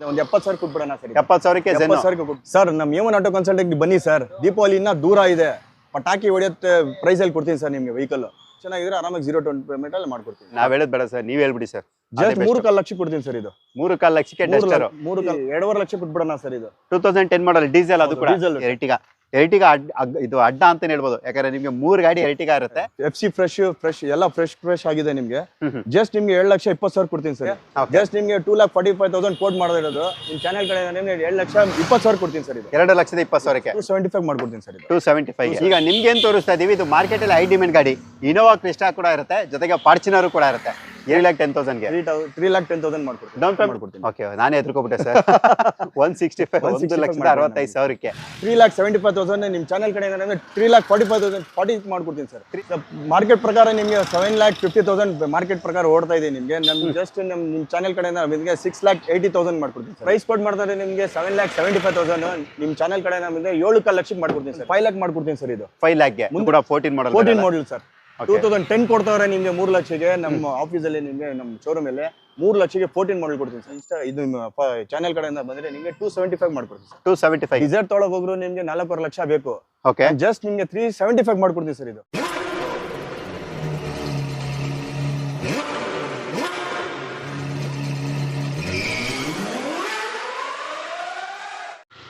ಒಂದ್ ಎಪ್ಪತ್ತು ಸಾವಿರ ಕೊಟ್ಬಿಡೋಣ ಸರ್ ಎಪ್ಪತ್ತು ಸಾವಿರಕ್ಕೆ ಝೆನ್ ಎಪ್ಪತ್ತು ಸಾವಿರಕ್ಕೆ ಕೊಟ್ಟು ಸರ್ ನಮ್ಮ ಏಮನ್ ಆಟೋ ಕನ್ಸಲ್ಟೆಂಟ್ ಬನ್ನಿ ಸರ್. ದೀಪಾವಳಿ ಇನ್ನ ದೂರ ಇದೆ. ಪಟಾಕಿ ಹೊಡೆಯುತ್ತೆ ಪ್ರೈಸ್ ಅಲ್ಲಿ ಕೊಡ್ತೀನಿ ಸರ್ ನಿಮ್ಗೆ ವೆಹಿಕಲ್ ಚೆನ್ನಾಗಿದ್ರೆ ಆರಾಮಾಗಿ ಜೀರೋ ಟ್ವೆಂಟಿ ಪೇಮೆಂಟ್ ಅಲ್ಲಿ ಮಾಡ್ಕೊಡ್ತೀನಿ. ನಾವ್ ಹೇಳೋದ್ ಬೇಡ ಸರ್ ನೀವ್ ಹೇಳ್ಬಿಡಿ ಸರ್. ಜಸ್ಟ್ ಮೂರು ಕಾಲ್ ಲಕ್ಷ ಕೊಡ್ತೀನಿ ಸರ್ ಇದು. ಮೂರು ಕಾಲ್ ಲಕ್ಷಕ್ಕೆ ಮೂರು ಕಾಲ್ ಎರಡೂವರೆ ಲಕ್ಷ ಕೊಟ್ಬಿಡೋಣ ಸರ್ ಇದು. Two thousand ten model diesel ಅದು ಕೂಡ. ಡೀಸೆಲ್ ಎರ್ಟಿಗಾ ಎರ್ಟಿಗಾ ಅಡ್ ಇದು ಅಡ್ಡ ಅಂತಾನೆ ಹೇಳ್ಬೋದು. ಯಾಕಂದ್ರೆ ನಿಮ್ಗೆ ಮೂರು ಗಾಡಿ ಎರ್ಟಿಗಾ ಇರುತ್ತೆ. ಎಫ್ ಸಿ ಫ್ರೆಶ್ ಫ್ರೆಶ್ ಎಲ್ಲ ಫ್ರೆಶ್ ಫ್ರೆಶ್ ಆಗಿದೆ ನಿಮ್ಗೆ. ಜಸ್ಟ್ ನಿಮ್ಗೆ ಏಳು ಲಕ್ಷ ಇಪ್ಪತ್ತು ಸಾವಿರ ಕೊಡ್ತೀನಿ ಸರ್. ಜಸ್ಟ್ ನಿಮ್ಗೆ two lakh forty five thousand quote ಮಾಡೋದಿರೋದು. ನಿಮ್ ಚಾನಲ್ ಕಡೆ ನಿಮ್ಗೆ ಏಳು ಲಕ್ಷ ಇಪ್ಪತ್ತು ಸಾವಿರ ಕೊಡ್ತೀನಿ ಸರ್ ಎರಡು ಲಕ್ಷದ ಇಪ್ಪತ್ತು ಸಾವಿರಕ್ಕೆ. ಟೂ ಸೆವೆಂಟಿ ಫೈವ್ ಮಾಡ್ಕೊಡ್ತೀನಿ ಸರ್ ಟೂ ಸೆವೆಂಟಿ ಫೈವ್ ಈಗ ನಿಮ್ಗೆ ಏನ್ ತೋರಿಸ್ತಾ ಇದೀವಿ ಇದು ಮಾರ್ಕೆಟ್ ಅಲ್ಲಿ ಐ ಡಿಮೆಂಟ್ ಗಾಡಿ. ಇನೋವಾ ಕ್ರಿಸ್ಟಾ ಕೂಡ ಇರುತ್ತೆ. ಜೊತೆಗೆ ಫಾರ್ಚುನರ್ ಕೂಡ ಇರುತ್ತೆ. ಏಳು ಲ್ಯಾಕ್ ಟೆನ್ ತೌಸಂಡ್ಗೆ ತ್ರೀ ಲ್ಯಾಕ್ ಟೆನ್ ತೌಸಂಡ್ ಮಾಡ್ಕೊಡ್ತೀನಿ. ಡೌನ್ ಪೇಮೆಂಟ್ ಮಾಡ್ಕೊಡ್ತೀನಿ. ಓಕೆ ನಾನೇ ಎದ್ರುಕೊಬಿಟ್ಟೆ ಸರ್ ಒನ್ ಸಿಕ್ಸ್ಟಿ ಫೈವ್ ಒಂದು 165 ಲಕ್ಷದ ಅರವತ್ತೈದು ಸಾವಿರಕ್ಕೆ. Three lakh seventy five thousand ನಿಮ್ಮ ಚಾನಲ್ ಕಡೆ ಏನಂದ್ರೆ three lakh forty five thousand forty ಮಾಡ್ಕೊಡ್ತೀನಿ ಸರ್ ಮಾರ್ಕೆಟ್ ಪ್ರಕಾರ ನಿಮಗೆ seven lakh fifty thousand market ಪ್ರಕಾರ ಓಡ್ತಾ ಇದೆ ನಿಮಗೆ. ನಮ್ಮ ಜಸ್ಟ್ ನಮ್ಮ ನಿಮ್ಮ ಚಾನಲ್ ಕಡೆಯಿಂದ ನಿಮಗೆ ಸಿಕ್ಸ್ ಲ್ಯಾಕ್ ಏಯ್ಟಿ ತೌಸಂಡ್ ಮಾಡ್ಕೊಡ್ತೀನಿ ಸರ್ ಪ್ರೈಸ್ ಕೊಟ್ಟು ಮಾಡ್ತಾರೆ ನಿಮಗೆ seven lakh seventy five thousand ನಿಮ್ಮ ಚಾನಲ್ ಕಡೆ ನಮಗೆ ಏಳು ಕಾಲು ಲಕ್ಷಕ್ಕೆ ಮಾಡ್ಕೊಡ್ತೀನಿ ಸರ್ ಫೈವ್ ಲ್ಯಾಕ್ ಮಾಡ್ಕೊಡ್ತೀನಿ ಸರ್ ಇದು. ಫೈವ್ ಲ್ಯಾಕ್ಗೆ ಕೂಡ fourteen model fourteen model sir two thousand ten ಕೊಡ್ತಾವ್ರೆ ನಿಮ್ಗೆ ಮೂರು ಲಕ್ಷಕ್ಕೆ ನಮ್ಮ ಆಫೀಸಲ್ಲಿ ನಿಮ್ಗೆ ನಮ್ಮ ಶೋರೂಮ್ ಅಲ್ಲಿ ಮೂರು ಲಕ್ಷಕ್ಕೆ ಫೋರ್ಟೀನ್ ಮಾಡಲ್ ಕೊಡ್ತೀನಿ ಸರ್. ಇಷ್ಟ ಇದು ಚಾನೆಲ್ ಕಡೆಯಿಂದ ಬಂದ್ರೆ ನಿಮಗೆ ಟೂ ಸೆವೆಂಟಿ ಫೈವ್ ಮಾಡ್ಕೊಡ್ತೀನಿ ಸರ್. ಟೂ ಸೆವೆಂಟಿ ಫೈವ್ ತೊಳಗ್ ಹೋಗ್ರು ನಿಮ್ಗೆ ನಾಲ್ಕೂವರೆ ಲಕ್ಷ ಬೇಕು. ಓಕೆ ಜಸ್ಟ್ ನಿಮ್ಗೆ ತ್ರೀ ಸೆವೆಂಟಿ ಫೈವ್ ಮಾಡ್ಕೊಡ್ತೀನಿ ಸರ್ ಇದು.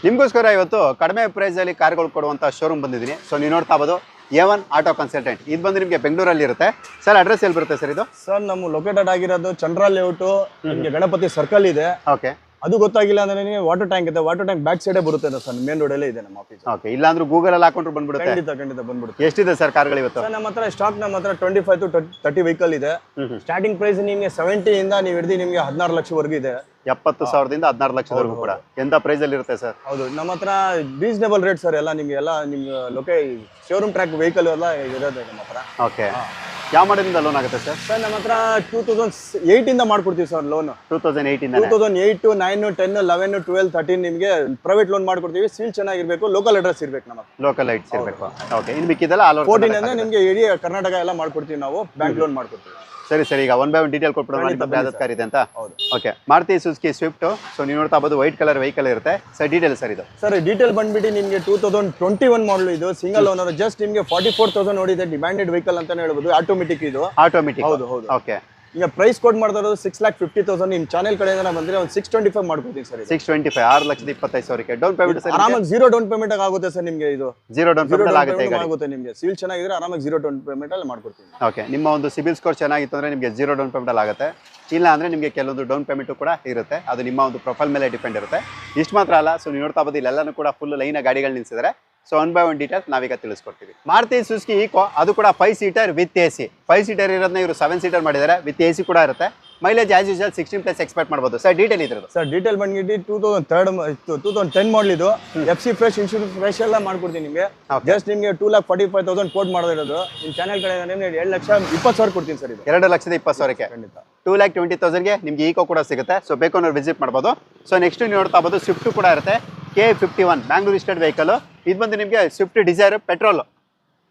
ನಿಮ್ಗೋಸ್ಕರ ಇವತ್ತು ಕಡಿಮೆ ಪ್ರೈಸ್ ಅಲ್ಲಿ ಕಾರ್ಗಳು ಕೊಡುವಂತ ಶೋರೂಮ್ ಬಂದಿದ್ದೀನಿ. ಸೊ ನೀವು ನೋಡ್ತಾ ಬೋದು ಎ ಒನ್ ಆಟೋ ಕನ್ಸಲ್ಟೆಂಟ್ ಇದು ಬಂದು ನಿಮಗೆ ಬೆಂಗಳೂರಲ್ಲಿ ಇರುತ್ತೆ. ಸರ್ ಅಡ್ರೆಸ್ ಎಲ್ಲಿ ಬರುತ್ತೆ ಸರ್ ಇದು? ಸರ್ ನಮ್ಮ ಲೊಕೇಟೆಡ್ ಆಗಿರೋದು ಚಂದ್ರ ಲೇಔಟು ನಿಮಗೆ ಗಣಪತಿ ಸರ್ಕಲ್ ಇದೆ. ಓಕೆ ಅದು ಗೊತ್ತಾಗಿಲ್ಲ ಅಂದ್ರೆ ನಿಮಗೆ ವಾಟರ್ ಟ್ಯಾಂಕ್ ಇದೆ ವಾಟರ್ ಟ್ಯಾಂಕ್ ಬ್ಯಾಕ್ ಸೈಡೇ ಬರುತ್ತೆ ಸರ್ ಮೇನ್ ರೋಡಲ್ಲೇ ಇದೆ ನಮ್ಮ ಆಫೀಸ್ ಓಕೆ ಇಲ್ಲಾಂದ್ರೂ ಗೂಗಲ್ ಅಲ್ಲಿ ಹಾಕೊಂಡ್ರು ಬಂದ್ಬಿಡುತ್ತೆ. ಖಂಡಿತ ಖಂಡಿತ ಬಂದ್ಬಿಡುತ್ತೆ. ಎಷ್ಟಿದೆ ಸರ್ ಕಾರ್ಗಳು ಇವತ್ತು? ಸರ್ ನಮ್ಮ ಹತ್ರ ಸ್ಟಾಕ್ ನಮ್ಮ ಹತ್ರ twenty five to thirty vehicle ಇದೆ. ಸ್ಟಾರ್ಟಿಂಗ್ ಪ್ರೈಸ್ ನಿಮಗೆ ಸೆವೆಂಟಿ ಇಂದ ನೀವು ಹಿಡಿದು ನಿಮಗೆ ಹದಿನಾರು ಲಕ್ಷವರೆಗೂ ಇದೆ. ಎಪ್ಪತ್ತು ಸಾವಿರದಿಂದ ಹದಿನಾರು ಲಕ್ಷದವರೆಗೂ ಕೂಡ. ಎಂತ ಪ್ರೈಸ್ ಅಲ್ಲಿ ಇರುತ್ತೆ ಸರ್? ಹೌದು ನಮ್ಮ ಹತ್ರ ರೀಸನೇಬಲ್ ರೇಟ್ ಸರ್ ಎಲ್ಲ ನಿಮ್ಗೆ ಎಲ್ಲ ನಿಮ್ಗೆ ಲೊಕೇ ಶೋರೂಮ್ ಟ್ರ್ಯಾಕ್ ವೆಹಿಕಲ್ ಎಲ್ಲ ಇರೋದು ನಮ್ಮ ಹತ್ರ. ಓಕೆ ಯಾವ ಮಾಡಲಿಂದ ಲೋನ್ ಆಗುತ್ತೆ ಸರ್ ಸರ್ ನಮ್ಮ ಹತ್ರ ಟೂ ತೌಸಂಡ್ ಏಯ್ಟ್ ಇಂದ ಮಾಡ್ಕೊಡ್ತೀವಿ sir loan two thousand eighteen two thousand eight nine ten eleven twelve thirteen ನಿಮಗೆ ಪ್ರೈವೇಟ್ ಲೋನ್ ಮಾಡ್ಕೊಡ್ತೀವಿ. ಸೀಲ್ ಚೆನ್ನಾಗಿರ್ಬೇಕು ಲೋಕಲ್ ಅಡ್ರೆಸ್ ಇರಬೇಕು ನಮ್ಮ ಲೋಕಲ್ ಐಟ್ಸ್ ಇರಬೇಕು. ಓಕೆ ಇನ್ನು ಮಿಕ್ಕಿದೆಲ್ಲ ಫೋರ್ಟೀನ್ ಅಂದ್ರೆ ನಿಮಗೆ ಇಡೀ ಕರ್ನಾಟಕ ಎಲ್ಲ ಮಾಡ್ಕೊಡ್ತೀವಿ ನಾವು ಬ್ಯಾಂಕ್ ಲೋನ್ ಮಾಡ್ಕೊಡ್ತೀವಿ. ಸರಿ ಸರಿ ಈಗ ಒನ್ ಬೈ ಒನ್ ಡೀಟೇಲ್ ಕೊಟ್ಬಿಡೋಣ ಖಂಡಿತ ನಿಮ್ಮ ಯಾವ್ದು ಕಾರ್ ಇದೆ ಅಂತ. Okay Maruti Suzuki Swift so ನೀವು ನೋಡ್ತಾ ಬೋದು ವೈಟ್ ಕಲರ್ ವೆಹಿಕಲ್ ಇರುತ್ತೆ. ಸರ್ ಡೀಟೇಲ್ ಸರ್ ಇದು. ಸರ್ ಡೀಟೇಲ್ ಬಂದ್ಬಿಟ್ಟು ನಿಮಗೆ two thousand twenty one model ಇದು ಸಿಂಗಲ್ ಓನರ್ ಜಸ್ಟ್ ನಿಮಗೆ ಫಾರ್ಟಿ ಫೋರ್ ತೌಸಂಡ್ ನೋಡಿದೆ ಡಿಮ್ಯಾಂಡೆಡ್ ವೆಹಿಕಲ್ ಅಂತಾನೆ ಹೇಳ್ಬೋದು ಆಟೋಮೆಟಿಕ್ ಇದು. ಆಟೋಮೆಟಿಕ್ ಹೌದು ಹೌದು. ಓಕೆ ಈಗ ಪ್ರೈಸ್ ಕೋಡ್ ಮಾಡ್ತಾ ಇರೋದು ಸಿಕ್ಸ್ ಲ್ಯಾಕ್ ಫಿಫ್ಟಿ ತೌಸಂಡ್ ನಿಮ್ಮ ಚಾನಲ್ ಕಡೆಯಿಂದ ಬಂದ್ರೆ ಒಂದು ಸಿಕ್ಸ್ ಟ್ವೆಂಟಿ ಫೈವ್ ಮಾಡ್ಕೊಡ್ತೀನಿ ಸರ್ ಸಿಕ್ಸ್ ಟ್ವೆಂಟಿ ಫೈವ್ ಆರು ಲಕ್ಷದ ಇಪ್ಪತ್ತೈದು ಸಾವಿರಕ್ಕೆ. ಡೌನ್ ಪೇಮೆಂಟ್ ಸರ್ ಆರಾಮಾಗಿ ಜೀರೋ ಡೌನ್ ಪೇಮೆಂಟ್ ಆಗುತ್ತೆ ಸರ್ ನಿಮಗೆ ಇದು. ಜೀರೋ ಡೌನ್ ಪೇಮೆಂಟ್ ಆಗುತ್ತೆ ಆಗುತ್ತೆ ನಿಮಗೆ. ಸಿವಿಲ್ ಚೆನ್ನಾಗಿದ್ರೆ ಆರಾಮಾಗಿ ಜೀರೋ ಡೌನ್ ಪೇಮೆಂಟ್ ಅಲ್ಲಿ ಮಾಡ್ಕೊಡ್ತೀನಿ. ಓಕೆ ನಿಮ್ಮ ಒಂದು ಸಿಬಿಲ್ ಸ್ಕೋರ್ ಚೆನ್ನಾಗಿತ್ತು ಅಂದ್ರೆ ನಿಮಗೆ ಜೀರೋ ಡೌನ್ ಪೇಮೆಂಟ್ ಆಗುತ್ತೆ. ಇಲ್ಲ ಅಂದ್ರೆ ನಿಮಗೆ ಕೆಲವೊಂದು ಡೌನ್ ಪೇಮೆಂಟ್ ಕೂಡ ಇರುತ್ತೆ. ಅದು ನಿಮ್ಮ ಒಂದು ಪ್ರೊಫೈಲ್ ಮೇಲೆ ಡಿಪೆಂಡ್ ಇರುತ್ತೆ. ಇಷ್ಟು ಮಾತ್ರ ಅಲ್ಲ ಸೊ ನೀವು ನೋಡ್ತಾ ಬಂದು ಇಲ್ಲೆಲ್ಲನೂ ಕೂಡ ಫುಲ್ ಲೈನ್ ಗಾಡಿಗಳು ನಿಲ್ಸಿದ್ದಾರೆ so one by one details ನಾವೀಗ ತಿಳಿಸ್ಕೊಡ್ತೀವಿ. ಮಾರುತಿ ಸುಸ್ಕಿ ಈಕೋ ಅದು ಕೂಡ five seater with A C five seater ಇರೋದನ್ನ ಇವರು ಸೆವೆನ್ ಸೀಟರ್ ಮಾಡಿದ್ದಾರೆ. ವಿತ್ ಎ ಸಿ ಕೂಡ ಇರುತ್ತೆ. Mileage as usual sixteen plus expect ಮಾಡ್ಬೋದು. ಸರ್ ಡೀಟೇಲ್ ಇದ್ರದ್ದು? ಸರ್ ಡೀಟೇಲ್ ಬಂದ್ಬಿಟ್ಟು two thousand third two thousand ten ಮಾಡಲಿದ್ದು F C fresh insurance fresh ಎಲ್ಲ ಮಾಡ್ಕೊಡ್ತೀನಿ ನಿಮಗೆ. ಜಸ್ಟ್ ನಿಮಗೆ two lakh forty five thousand quote ಮಾಡೋದಿರೋದು. ನಿಮ್ಮ ಚಾನಲ್ ಕಡೆ ನಿಮಗೆ ಎರಡು ಲಕ್ಷ ಇಪ್ಪತ್ತು ಸಾವಿರ ಕೊಡ್ತೀನಿ ಸರ್ ಇದು. ಎರಡು ಲಕ್ಷದ ಇಪ್ಪತ್ತು ಸಾವಿರಕ್ಕೆ. ಖಂಡಿತ. ಟೂ ಲ್ಯಾಕ್ ಟ್ವೆಂಟಿ ತೌಸಂಡ್ಗೆ ನಿಮಗೆ ಈಕೋ ಕೂಡ ಸಿಗುತ್ತೆ. ಸೊ ಬೇಕು ಅನ್ನೋರು ವಿಸಿಟ್ ಮಾಡ್ಬೋದು. ಸೊ ನೆಕ್ಸ್ಟ್ ನೀವು ನೋಡ್ತಾ ಬೋದು ಸ್ವಿಫ್ಟ್ ಕೂಡ ಇರುತ್ತೆ. K fifty one Bangalore state vehicle ಇದು ಬಂದು ನಿಮಗೆ Swift Dzire petrol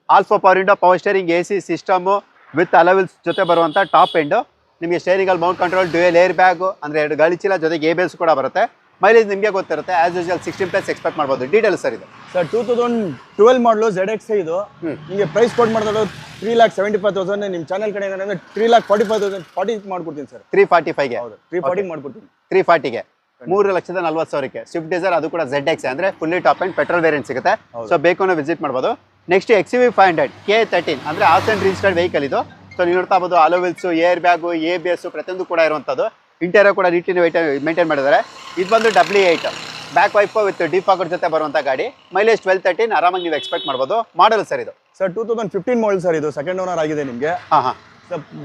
all four power window power steering A C system with alloy wheels ಜೊತೆ ಬರುವಂಥ ಟಾಪ್ ಎಂಡು ನಿಮಗೆ ಸ್ಟೇರಿಂಗಲ್ಲಿ mount control dual air bag ಅಂದರೆ ಎರಡು ಗಾಳಿ ಚೀಲ ಜೊತೆಗೆ ಎ ಬೇಸ್ ಕೂಡ ಬರುತ್ತೆ. ಮೈಲೇಜ್ ನಿಮಗೆ ಗೊತ್ತಿರುತ್ತೆ as usual sixteen plus expect ಮಾಡ್ಬೋದು. ಡೀಟೇಲ್ ಸರ್ ಇದು. Sir two thousand twelve model Z X ಇದು. ನಿಮಗೆ ಪ್ರೈಸ್ ಕೋಡ್ ಮಾಡಿದ್ರು three lakh seventy five thousand ನಿಮ್ಮ ಚಾನಲ್ ಕಡೆ ಏನಂದ್ರೆ three lakh forty five thousand forty ಮಾಡ್ಕೊಡ್ತೀನಿ ಸರ್. ತ್ರೀ ಫಾರ್ಟಿ ಫೈವ್ಗೆ ಹೌದು ತ್ರೀ ಫಾರ್ಟಿ ಮಾಡ್ಕೊಡ್ತೀನಿ. ತ್ರೀ ಫಾರ್ಟಿಗೆ ಮೂರು ಲಕ್ಷದ ನಲ್ವತ್ತು ಸಾವಿರಕ್ಕೆ. ಸ್ವಿಫ್ಟ್ ಡಿಸೈರ್ ಅದು ಕೂಡ ಝೆಡ್ ಎಕ್ಸ್ ಅಂದ್ರೆ fully top end petrol variant ಸಿಗುತ್ತೆ. ಸೊ ಬೇಕು ವಿಸಿಟ್ ಮಾಡ್ಬೋದು. Next X V five hundred K thirteen ಅಂದ್ರೆ ಆಸೆಂಟ್ ರಿಜಿಸ್ಟರ್ಡ್ ವೆಹಿಕಲ್ ಇದು. ಸೊ ನೀವು ನೋಡ್ತಾ ಬೋದು alloy wheels air bag A B S ಪ್ರತಿಯೊಂದು ಕೂಡ ಇರುವಂಥದ್ದು. ಇಂಟೀರಿಯರ್ ಕೂಡ ನೀಟಿನ ಮೇಂಟೈನ್ ಮಾಡಿದ್ದಾರೆ. ಇದು ಬಂದು W eight back wife with pocket ಜೊತೆ ಬರುವಂಥ ಗಾಡಿ. ಮೈಲೇಜ್ ಟ್ವೆಲ್ ತರ್ಟೀನ್ ಆರಾಮಾಗಿ ನೀವು ಎಕ್ಸ್ಪೆಕ್ಟ್ ಮಾಡ್ಬೋದು. ಮಾಡಲ್ ಸರ್ ಇದು. Sir two thousand fifteen model sir ಇದು. ಸೆಕೆಂಡ್ ಓನರ್ ಆಗಿದೆ ನಿಮಗೆ. ಹಾಂ ಹಾಂ.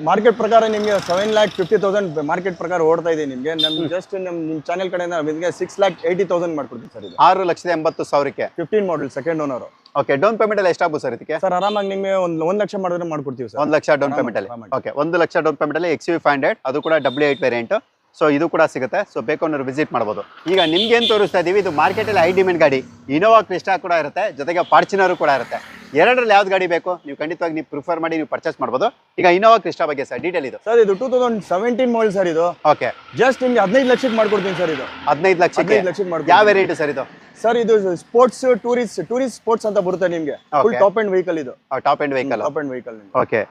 ಮಾರ್ಕೆಟ್ ಪ್ರಕಾರ ನಿಮಗೆ seven lakh fifty thousand market ಪ್ರಕಾರ ಓಡ್ತಾ ಇದೆ ನಿಮಗೆ. ನಮ್ಗೆ ಜಸ್ಟ್ ನಮ್ಮ ನಿಮ್ಮ ಚಾನೆಲ್ ಕಡೆಯಿಂದ ನಿಮಗೆ ಸಿಕ್ಸ್ ಲ್ಯಾಕ್ ಏಯ್ಟಿ ತೌಸಂಡ್ ಮಾಡ್ಕೊಡ್ತೀವಿ ಸರ್ ಇದು ಆರು ಲಕ್ಷದ ಎಂಬತ್ತು ಸಾವಿರಕ್ಕೆ. Fifteen model second owner okay down payment ಎಲ್ಲ ಎಷ್ಟಾಗ್ಬೋದು ಸರ್ ಇದಕ್ಕೆ ಸರ್ ಆರಾಮಾಗಿ ನಿಮಗೆ ಒಂದು ಒಂದು ಲಕ್ಷ ಮಾಡಿದ್ರೆ ಮಾಡ್ಕೊಡ್ತೀವಿ ಸರ್ ಒಂದು ಲಕ್ಷ ಡೌನ್ ಪೇಮೆಂಟ್ ಅಲ್ಲಿ. ಓಕೆ ಒಂದು ಲಕ್ಷ ಡೌನ್ ಪೇಮೆಂಟ್ ಅಲ್ಲಿ ಎಕ್ಸ್ ಯು ಫೈವ್ ಹಂಡ್ರೆಡ್ ಅದು ಕೂಡ ಡಬ್ಲ್ಯೂ ಏಟ್ ವೇರಿಯಂಟ್ ಸೊ ಇದು ಕೂಡ ಸಿಗುತ್ತೆ. ಸೊ ಬೇಕು ಅನ್ನೋರು ವಿಸಿಟ್ ಮಾಡ್ಬೋದು. ಈಗ ನಿಮ್ಗೆ ಏನು ತೋರಿಸ್ತಾ ಇದೀವಿ ಇದು ಮಾರ್ಕೆಟಲ್ಲಿ ಐ ಡಿಮೆಂಟ್ ಗಾಡಿ. ಇನೋವಾ ಕ್ರಿಸ್ಟಾ ಕೂಡ ಇರುತ್ತೆ. ಜೊತೆಗೆ ಫಾರ್ಚುನರ್ ಕೂಡ ಇರುತ್ತೆ. ಎರಡರಲ್ಲಿ ಯಾವ್ದು ಗಾಡಿ ಬೇಕು? ನೀವು ಖಂಡಿತವಾಗಿ ನೀವು ಪ್ರಿಫರ್ ಮಾಡಿ ನೀವು ಪರ್ಚೇಸ್ ಮಾಡ್ಬೋದು. ಈಗ ಇನೋವಾ ಕ್ರಿಸ್ಟಾ ಬಗ್ಗೆ ಸರ್ ಡೀಟೇಲ್ ಇದು. ಸರ್ ಇದು two thousand seventeen model sir ಇದು. ಓಕೆ ಜಸ್ಟ್ ನಿಮ್ಗೆ ಹದಿನೈದು ಲಕ್ಷಕ್ಕೆ ಮಾಡ್ಕೊಡ್ತೀನಿ ಸರ್ ಇದು. ಹದಿನೈದು ಲಕ್ಷ ಹದಿನೈದು ಲಕ್ಷಕ್ಕೆ ಮಾಡ್ಕೊಡ್ತೀನಿ. ಯಾವ ವೆರೈಟಿ ಸರ್ ಇದು? ಸರ್ ಇದು ಸ್ಪೋರ್ಟ್ಸ್ ಟೂರಿಸ್ಟ್ ಟೂರಿಸ್ಟ್ ಸ್ಪೋರ್ಟ್ಸ್ ಅಂತ ಬರುತ್ತೆ ನಿಮಗೆ. ಫುಲ್ ಟಾಪ್ ಅಂಡ್ ವೆಹಿಕಲ್ ಇದು. Top end vehicle top end vehicle okay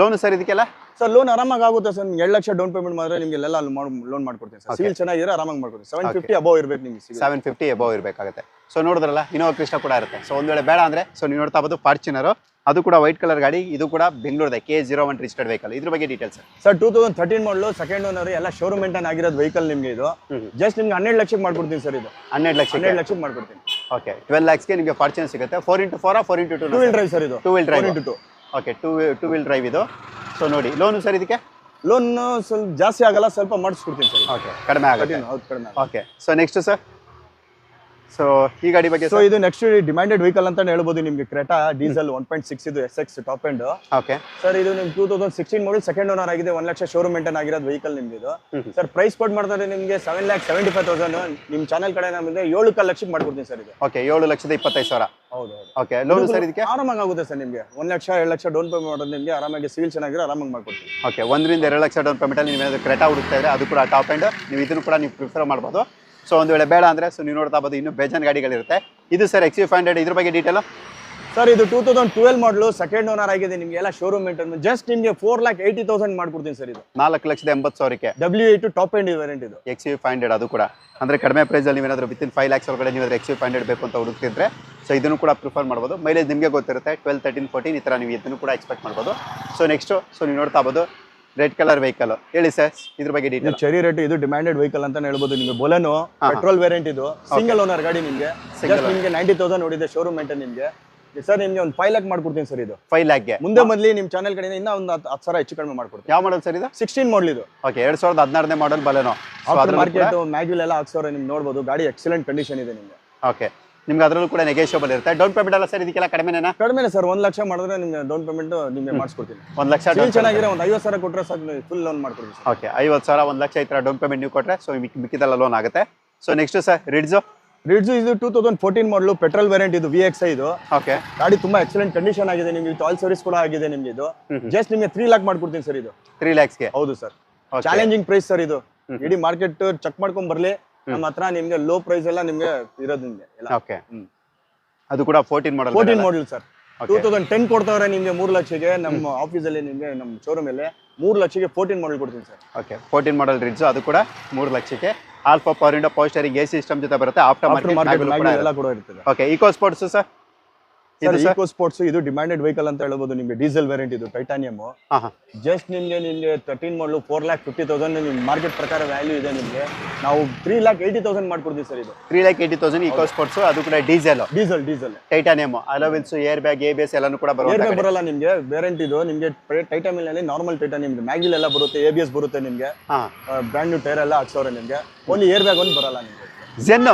loan sir ಇದಕ್ಕೆಲ್ಲ? ಸರ್ ಲೋನ್ ಆರಾಮಾಗಿ ಆಗುತ್ತೆ ಸರ್ ನಿಮ್ಗೆ ಎರಡು ಲಕ್ಷ ಡೌನ್ ಪೇಮೆಂಟ್ ಮಾಡಿದ್ರೆ ನಿಮ್ಗೆ ಎಲ್ಲ ಲೋನ್ ಮಾಡ್ಕೊಡ್ತೀನಿ ಸರ್. ಸಿವಿಲ್ ಚೆನ್ನಾಗಿದ್ರೆ ಆರಾಮಾಗಿ ಮಾಡ್ಕೊಡ್ತೀನಿ. ಸೆವೆನ್. ಫಿಫ್ಟಿ ಅಬೌವ್ ಇರಬೇಕು ನಿಮಗೆ ಸೆವೆನ್ ಫಿಫ್ಟಿ ಅಬೋವ್ ಇರಬೇಕಾಗುತ್ತೆ. ಸೊ ನೋಡಿದ್ರಲ್ಲ ಇನೋವಾ ಕೃಷ್ಣ ಕೂಡ ಇರುತ್ತೆ. ಸೊ ಒಂದ್ ವೇಳೆ ಬೇಡ ಅಂದ್ರೆ ಸೊ ನೀವು ನೋಡ್ತಾ ಬೋದು ಫಾರ್ಚುನರ್ ಅದು ಕೂಡ ವೈಟ್ ಕಲರ್ ಗಾಡಿ ಇದು ಕೂಡ ಬೆಂಗಳೂರದ K zero one registered vehicle ಇದ್ರ ಬಗ್ಗೆ details sir two thousand thirteen model second owner ಎಲ್ಲ ಶೋರೂಮ್ ಮೇಂಟೈನ್ ಆಗಿರೋದು ವೆಹಿಕಲ್ ನಿಮ್ಗೆ ಇದು. ಜಸ್ಟ್ ನಿಮ್ಗೆ ಹನ್ನೆರಡು ಲಕ್ಷಕ್ಕೆ ಮಾಡ್ಕೊಡ್ತೀನಿ ಸರ್ ಇದು. ಹನ್ನೆರಡು ಲಕ್ಷ ಹನ್ನೆರಡು ಲಕ್ಷಕ್ಕೆ ಮಾಡ್ಕೊಡ್ತೀನಿ. ಓಕೆ ಟ್ವೆಲ್ ಲ್ಯಾಕ್ಸ್ಗೆ ನಿಮಗೆ ಫಾರ್ಚುನರ್ ಸಿಗುತ್ತೆ. Four into four four into two two wheel drive sir ಇದು. Two wheel drive into two okay two two wheel drive ಇದು. ಸೊ ನೋಡಿ ಲೋನು ಸರ್ ಇದಕ್ಕೆ? ಲೋನ್ ಸ್ವಲ್ಪ ಜಾಸ್ತಿ ಆಗಲ್ಲ ಸ್ವಲ್ಪ ಮಾಡಿಸ್ಕೊಡ್ತೀನಿ ಸರ್ ಓಕೆ ಕಡಿಮೆ ಆಗುತ್ತೆ. Okay so next sir so ಈ ಗಾಡಿ ಬಗ್ಗೆ ಸೊ ಇದು ನೆಕ್ಸ್ಟ್ ಡಿಮ್ಯಾಂಡೆಡ್ ವೆಹಿಕಲ್ ಅಂತ ಹೇಳ್ಬೋದು ನಿಮ್ಗೆ. Creta diesel one point six ಇದು S X top end okay sir ಇದು ನಿಮ್ಗೆ two thousand sixteen model second owner ಆಗಿದೆ. ಒನ್ ಲಕ್ಷ ಶೋರೂಮ್ ಮೇಂಟೈನ್ ಆಗಿರೋದು ವೆಹಿಕಲ್ ನಿಮ್ದು ಇದು. ಸರ್ ಪ್ರೈಸ್ ಕೊಟ್ಟು ಮಾಡ್ತಾರೆ ನಿಮಗೆ seven lakh seventy five thousand ನಿಮ್ಮ ಚಾನಲ್ ಕಡೆ ನಮಗೆ ಏಳು ಕಾಲು ಲಕ್ಷಕ್ಕೆ ಮಾಡ್ಕೊಡ್ತೀನಿ ಸರ್ ಇದು. ಓಕೆ ಏಳು ಲಕ್ಷದ ಇಪ್ಪತ್ತೈದು ಸಾವಿರ. ಹೌದು ಓಕೆ ಲೋನ್ ಸರ್ ಇದಕ್ಕೆ? ಆರಾಮಾಗಿ ಆಗುತ್ತೆ ಸರ್ ನಿಮಗೆ. ಒಂದು ಲಕ್ಷ ಎರಡು ಲಕ್ಷ ಡೌನ್ ಪೇಮೆಂಟ್ ಮಾಡೋದು ನಿಮಗೆ ಆರಾಮಾಗಿ ಸಿವಿಲ್ ಚೆನ್ನಾಗಿರೋ ಆರಾಮಾಗಿ ಮಾಡ್ಕೊಡ್ತೀನಿ. ಓಕೆ ಒಂದರಿಂದ ಎರಡು ಲಕ್ಷ ಡೌನ್ ಪೇಮೆಂಟಲ್ಲಿ ನೀವು ಕ್ರೆಟಾ ಹುಡುಕ್ತಾ ಇದ್ರೆ ಅದು ಕೂಡ ಟಾಪ್ ಎಂಡ್ ನೀವು ಇದನ್ನು ಕೂಡ ನೀವು ಪ್ರಿಫರ್ ಮಾಡ್ಬೋದು. ಸೊ ಒಂದು ವೇಳೆ ಬೇಡ ಅಂದರೆ ಸೊ ನೀವು ನೋಡ್ತಾ ಬೋದು ಇನ್ನೂ ಬೇಜಾನ್ ಗಾಡಿಗಳಿರುತ್ತೆ. ಇದು ಸರ್ ಎಕ್ಸ್ ಫೈವ್ ಹಂಡ್ರೆಡ್ ಇದ್ರ ಬಗ್ಗೆ ಡೀಟೇಲು ಸರ್ ಇದು two thousand twelve model second owner ಆಗಿದೆ. ನಿಮ್ಗೆ ಎಲ್ಲ ಶೋರೂಮ್ ಮೇಂಟೈನ್ ಜಸ್ಟ್ ನಿಮಗೆ ಫೋರ್ ಲ್ಯಾಕ್ ಏಯ್ಟಿ ತೌಸಂಡ್ ಮಾಡ್ಕೊಡ್ತೀನಿ ಸರ್ ಇದು. ನಾಲ್ಕು ಲಕ್ಷದ ಎಂಬತ್ತು ಸಾವಿರಕ್ಕೆ? W eight top end variant ಇದು. ಎಕ್ಸ್ ಯು ಫೈವ್ ಹಂಡ್ರೆಡ್ ಅದು ಕೂಡ. ಅಂದರೆ ಕಡಿಮೆ ಪ್ರೈಸಲ್ಲಿ ನೀವೇನಾದರೂ ವಿತಿನ್ ಫೈವ್ ಲ್ಯಾಕ್ಸ್ ಒಳಗಡೆ ನೀವು ಎಕ್ಸ್ ಯು ಫೈವ್ ಹಂಡ್ರೆಡ್ ಬೇಕು ಅಂತ ಹುಡುಕ್ತಿದ್ರೆ ಸೊ ಇದನ್ನು ಕೂಡ ಪ್ರಿಫರ್ ಮಾಡ್ಬೋದು. ಮೈಲೇಜ್ ನಿಮಗೆ ಗೊತ್ತಿರುತ್ತೆ. ಟ್ವೆಲ್ ತರ್ಟೀನ್ ಫೋರ್ಟೀನ್ ಈ ಥರ ನೀವು ಇದನ್ನು ಕೂಡ ಎಕ್ಸ್ಪೆಕ್ಟ್ ಮಾಡ್ಬೋದು. ಸೊ ನೆಕ್ಸ್ಟು ಸೊ ನೀವು ನೋಡ್ತಾ ಬೋದು ರೆಡ್ ಕಲರ್ ವೆಹಿಕಲ್ ಹೇಳಿ ಸರ್ ಇದ್ರ ಬಗ್ಗೆ ಡೀಟೇಲ್ ಚೆರಿ ರೇಟ್ ಇದು ಡಿಮ್ಯಾಂಡೆಡ್ ವೆಹಿಕಲ್ ಅಂತ ಹೇಳ್ಬೋದು ನಿಮಗೆ. ಬೊಲೆನೋ. ಪೆಟ್ರೋಲ್ ವೇರಿಯಂಟ್ ಇದು. ಸಿಂಗಲ್ ಓನರ್ ಗಾಡಿ ನಿಮಗೆ. ನಿಮಗೆ ನೈಂಟಿ ತೌಸಂಡ್ ನೋಡಿದೆ ಶೋರೂಮ್ ಮೇಂಟೈನ್ ನಿಮಗೆ. ಸರ್ ನಿಮ್ಗೆ ಒಂದು ಫೈವ್ ಲ್ಯಾಕ್ ಮಾಡ್ಕೊಡ್ತೀನಿ ಸರ್ ಇದು. ಫೈವ್ ಲ್ಯಾಕ್ಗೆ ಮುಂದೆ ಮೊದಲಿ ನಿಮ್ಮ ಚಾನಲ್ ಕಡೆಯಿಂದ ಇನ್ನೂ ಒಂದು ಹತ್ತು ಹತ್ತು ಸಾವಿರ ಹೆಚ್ಚು ಕಡಿಮೆ ಮಾಡ್ಕೊಡ್ತೀನಿ. ಯಾವ ಮಾಡಲ್ ಸರ್ ಇದು? ಸಿಕ್ಸ್ಟೀನ್ ಮಾಡಲ್ ಇದು. ಓಕೆ ಎರಡು ಸಾವಿರದ ಹದಿನಾರನೇ ಮಾಡಲ್ ಬಲೆನೋ ಮಾರ್ಕೆಟ್ ಮ್ಯಾಗ್ಯೂಲ್ ಎಲ್ಲ ಹಾಕ್ಸೋರೆ ನಿಮ್ಗೆ ನೋಡ್ಬೋದು. ಗಾಡಿ ಎಕ್ಸಲೆಂಟ್ ಕಂಡೀಷನ್ ಇದೆ ನಿಮಗೆ. ಓಕೆ ನಿಮ್ಗೆ ಅದರಲ್ಲೂ ಕೂಡ ನೆಗೆಷಿಯಬಲ್ ಇರುತ್ತೆ. ಡೌನ್ ಪೇಮೆಂಟ್ ಅಲ್ಲ ಸರ್ ಇದಕ್ಕೆಲ್ಲ ಕಡಿಮೆನೇನಾ ಕಡಿಮೆ ಸರ್ ಒಂದ್ ಲಕ್ಷ ಮಾಡಿದ್ರೆ ನಿಮ್ಗೆ ಡೌನ್ ಪೇಮೆಂಟ್ ನಿಮಗೆ ಮಾಡಿಸ್ಕೊಡ್ತೀನಿ. ಒಂದು ಲಕ್ಷ ಚೆನ್ನಾಗಿರೋ ಒಂದು ಐವತ್ತು ಸಾವಿರ ಕೊಟ್ಟರೆ ಸಾಕು ಫುಲ್ ಲೋನ್ ಮಾಡ್ಕೊಡ್ತೀನಿ ಸರ್ ಓಕೆ ಐವತ್ತು ಸಾವಿರ ಒಂದು ಲಕ್ಷ ಈ ಥರ ಡೌನ್ ಪೇಮೆಂಟ್ ನೀವು ಕೊಟ್ಟರೆ ಸೊ ಮಿಕ್ಕಿದೆಲ್ಲ ಲೋನ್ ಆಗುತ್ತೆ. So next sir Ritz Ritz ಇದು two thousand fourteen model petrol variant ಇದು ವಿ ಎಕ್ಸ್ ಇದು. ಓಕೆ ಗಾಡಿ ತುಂಬಾ ಎಕ್ಸಲೆಂಟ್ ಕಂಡೀಷನ್ ಆಗಿದೆ ನಿಮಗೆ ಆಲ್ ಸರ್ವಿಸ್ ಕೂಡ ಆಗಿದೆ ನಿಮ್ಗೆ ಇದು. ಜಸ್ಟ್ ನಿಮಗೆ ತ್ರೀ ಲ್ಯಾಕ್ ಮಾಡ್ಕೊಡ್ತೀನಿ ಸರ್ ಇದು. ತ್ರೀ ಲ್ಯಾಕ್ಸ್ಗೆ ಹೌದು ಸರ್ ಚಾಲೆಂಜಿಂಗ್ ಪ್ರೈಸ್ ಸರ್ ಇದು. ಇಡೀ ಮಾರ್ಕೆಟ್ ಚೆಕ್ ಮಾಡ್ಕೊಂಡ್ ಬರ್ಲಿ. ನಮ್ಮ ಹತ್ರ ನಿಮ್ಗೆ ಲೋ ಪ್ರೈಸ್ ಎಲ್ಲ ನಿಮ್ಗೆ ಇರೋದು ನಿಮ್ಗೆ ಎಲ್ಲ. Okay hmm. ಅದು ಕೂಡ fourteen model fourteen model sir. Two thousand ten ಕೊಡ್ತಾವ್ರೆ ನಿಮ್ಗೆ ಮೂರು ಲಕ್ಷಕ್ಕೆ ನಮ್ಮ ಆಫೀಸಲ್ಲಿ ನಿಮ್ಗೆ ನಮ್ಮ ಶೋರೂಮ್ ಅಲ್ಲಿ ಮೂರು ಲಕ್ಷಕ್ಕೆ ಫೋರ್ಟೀನ್ ಮಾಡಲ್ ಕೊಡ್ತೀನಿ sir okay fourteen model Ritz ಅದು ಕೂಡ ಮೂರು ಲಕ್ಷಕ್ಕೆ alpha power window power steering A system ಜೊತೆ ಬರುತ್ತೆ ಆಫ್ಟರ್ ಮಾರ್ಕೆಟ್ ಎಲ್ಲ ಕೂಡ ಇರ್ತದೆ. Okay eco sports sir eco sports ಇದು ಡಿಮ್ಯಾಂಡೆಡ್ ವೆಹಿಕಲ್ ಅಂತ ಹೇಳ್ಬೋದು ನಿಮ್ಗೆ ಡೀಸೆಲ್ ವೇರಿಯಂಟ್ ಇದು ಟೈಟಾನಿಯಮ್ ಜಸ್ಟ್ ನಿಮಗೆ ನಿಮಗೆ thirteen model four lakh fifty thousand ನಿಮ್ಗೆ ಮಾರ್ಕೆಟ್ ಪ್ರಕಾರ ವ್ಯಾಲ್ಯೂ ಇದೆ ನಿಮಗೆ. ನಾವು ತ್ರೀ ಲ್ಯಾಕ್ ಏಯ್ಟಿ ತೌಸಂಡ್ ಮಾಡ್ಕೊಡ್ತೀವಿ ಸರ್ ಇದು. Three lakh eighty thousand eco sports ಅದು ಕೂಡ diesel diesel diesel titanium allowance air bag A B S ಎಲ್ಲಾನು ಕೂಡ ಬರುತ್ತೆ ಬರಲ್ಲ ನಿಮಗೆ ವೇರಿಯಂಟ್ ಇದು ನಿಮಗೆ ಟೈಟಾನಿಯಲ್ಲಿ ನಲ್ಲಿ ನಾರ್ಮಲ್ ಟೈಟಾನಿಯಮ್ ಮ್ಯಾಗಿಲ್ ಎಲ್ಲ ಬರುತ್ತೆ ಎ ಬಿ ಎಸ್ ಬರುತ್ತೆ ನಿಮಗೆ. ಬ್ರ್ಯಾಂಡ್ ನ್ಯೂ ಟೈರ್ ಎಲ್ಲ ಹಾಕ್ಸೋರೆ ನಿಮಗೆ. ಓನ್ಲಿ ಏರ್ ಬ್ಯಾಗ್ ಒಂದು ಬರಲ್ಲ ನಿಮಗೆ. ಜೆನ್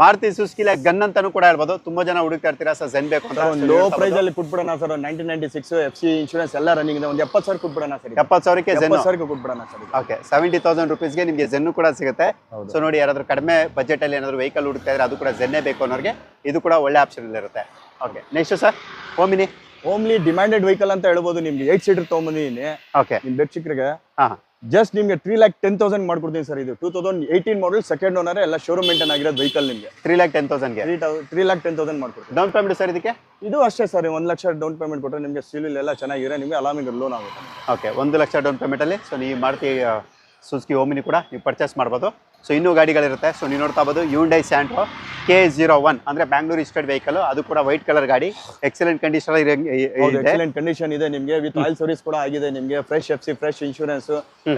ಮಾರುತಿ ಸುಸ್ಕಿಲ ಗನ್ ಅಂತಾನು ಕೂಡ ಹೇಳ್ಬೋದು. ತುಂಬಾ ಜನ ಹುಡುಕ್ತಾ ಇರ್ತೀರಾ ಸರ್ ಜೆನ್ ಬೇಕು ಅಂತ? ಒಂದು ಲೋ ಪ್ರೈಸ್ ಅಲ್ಲಿ ಕೊಟ್ಬಿಡೋಣ sir nineteen ninety six F C insurance ಎಲ್ಲ ರನ್ನಿಂಗ್ ಇದೆ. ಒಂದು ಎಪ್ಪತ್ತು ಸಾವಿರ ಕೊಟ್ಬಿಡೋಣ ಸರ್. ಎಪ್ಪತ್ತು ಸಾವಿರಕ್ಕೆ ಜೆನ್ ಎಪ್ಪತ್ತು ಸಾವಿರಕ್ಕೆ ಕೊಟ್ಬಿಡೋಣ ಸರ್ ಓಕೆ ಸೆವೆಂಟಿ ತೌಸಂಡ್ ರುಪೀಸ್ಗೆ ನಿಮಗೆ ಜೆನ್ನು ಕೂಡ ಸಿಗುತ್ತೆ. ಸೊ ನೋಡಿ ಯಾರಾದ್ರೂ ಕಡಿಮೆ ಬಜೆಟ್ ಅಲ್ಲಿ ಏನಾದ್ರು ವೆಹಿಕಲ್ ಹುಡುಕ್ತಾ ಇದ್ರೆ ಅದು ಕೂಡ ಜೆನ್ನೇ ಬೇಕು ಅನ್ನೋರಿಗೆ ಇದು ಕೂಡ ಒಳ್ಳೆ ಆಪ್ಷನ್ ಇರುತ್ತೆ. Okay next sir Omni only demanded vehicle ಅಂತ ಹೇಳ್ಬೋದು. ನಿಮ್ಗೆ ಏಟ್ ಸೀಟರ್ ತೊಗೊಂಬಂದಿದ್ದೀನಿ. ಓಕೆ ನಿಮ್ ಬೆಚ್ಚಿಕ್ರಿಗೆ ಹಾಂ. ಜಸ್ಟ್ ನಿಮ್ಗೆ ತ್ರೀ ಲ್ಯಾಕ್ ಟೆನ್ ತೌಸಂಡ್ ಮಾಡ್ಕೊಡ್ತೀನಿ ಸರ್ ಇದು. Two thousand eighteen model second owner ಎಲ್ಲ ಶೋರೂಮ್ ಮೇಂಟೈನ್ ಆಗಿರೋದು ವೆಹಿಕಲ್ ನಿಮಗೆ. Three lakh ten ತೌಸಂಡ್ಗೆ three three lakh ten thousand ಮಾಡ್ಕೊಡ್ತೀನಿ. ಡೌನ್ ಪೇಮೆಂಟ್ ಸರ್ ಇದಕ್ಕೆ? ಇದು ಅಷ್ಟೇ ಸರ್ ಒಂದು ಲಕ್ಷ ಡೌನ್ ಪೇಮೆಂಟ್ ಕೊಟ್ಟರೆ ನಿಮಗೆ ಸಿವಿಲ್ ಎಲ್ಲ ಚೆನ್ನಾಗಿರೋ ನಿಮಗೆ ಅಲಾಮಿಗೆ ಲೋನ್ ಆಗುತ್ತೆ. ಓಕೆ ಒಂದು ಲಕ್ಷ ಡೌನ್ ಪೇಮೆಂಟಲ್ಲಿ ಸೊ ನೀವು ಮಾಡ್ತೀವಿ ಸುಸ್ಕಿ ಓಮಿನಿ ಕೂಡ ನೀವು ಪರ್ಚೇಸ್ ಮಾಡ್ಬೋದು. ಸೊ ಇನ್ನೂ ಗಾಡಿಗಳಿರುತ್ತೆ. ಸೊ ನೀವು ನೋಡ್ತಾ ಬೋದು Hyundai Santro K zero one ಅಂದರೆ ಬ್ಯಾಂಗ್ಳೂರ್ ಇಸ್ಟೆಡ್ ವೆಹಿಕಲ್ ಅದು ಕೂಡ ವೈಟ್ ಕಲರ್ ಗಾಡಿ. ಎಕ್ಸಲೆಂಟ್ ಕಂಡೀಷನ್ ಎಕ್ಸಲೆಂಟ್ ಕಂಡೀಷನ್ ಇದೆ. ನಿಮಗೆ. ವಿತ್ ಆಯಿಲ್ ಸರ್ವಿಸ್ ಕೂಡ ಆಗಿದೆ ನಿಮಗೆ. Fresh F C fresh insurance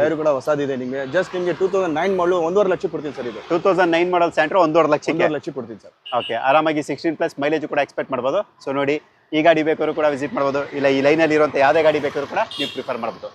tyre ಕೂಡ ಹೊಸದಿದೆ ನಿಮಗೆ. ಜಸ್ಟ್ ನಿಮಗೆ ಟೂ ತೌಸಂಡ್ ನೈನ್ ಮಾಡಲು ಒಂದೂವರೆ ಲಕ್ಷ ಕೊಡ್ತೀನಿ ಸರ್ ಇದು. Two thousand nine model Santro ಒಂದೂವರೆ ಲಕ್ಷ ಒಂದೂವರೆ ಲಕ್ಷ ಕೊಡ್ತೀನಿ ಸರ್. ಓಕೆ ಆರಾಮಾಗಿ ಸಿಕ್ಸ್ಟೀನ್ ಪ್ಲಸ್ ಮೈಲೇಜ್ ಕೂಡ ಎಕ್ಸ್ಪೆಕ್ಟ್ ಮಾಡ್ಬೋದು. ಸೊ ನೋಡಿ ಈ ಗಾಡಿ ಬೇಕಾದ್ರೂ ಕೂಡ ವಿಸಿಟ್ ಮಾಡ್ಬೋದು. ಇಲ್ಲ ಈ ಲೈನಲ್ಲಿ ಇರುವಂಥ ಯಾವುದೇ ಗಾಡಿ ಬೇಕಾದ್ರೂ ಕೂಡ ನೀವು ಪ್ರಿಫರ್ ಮಾಡ್ಬೋದು.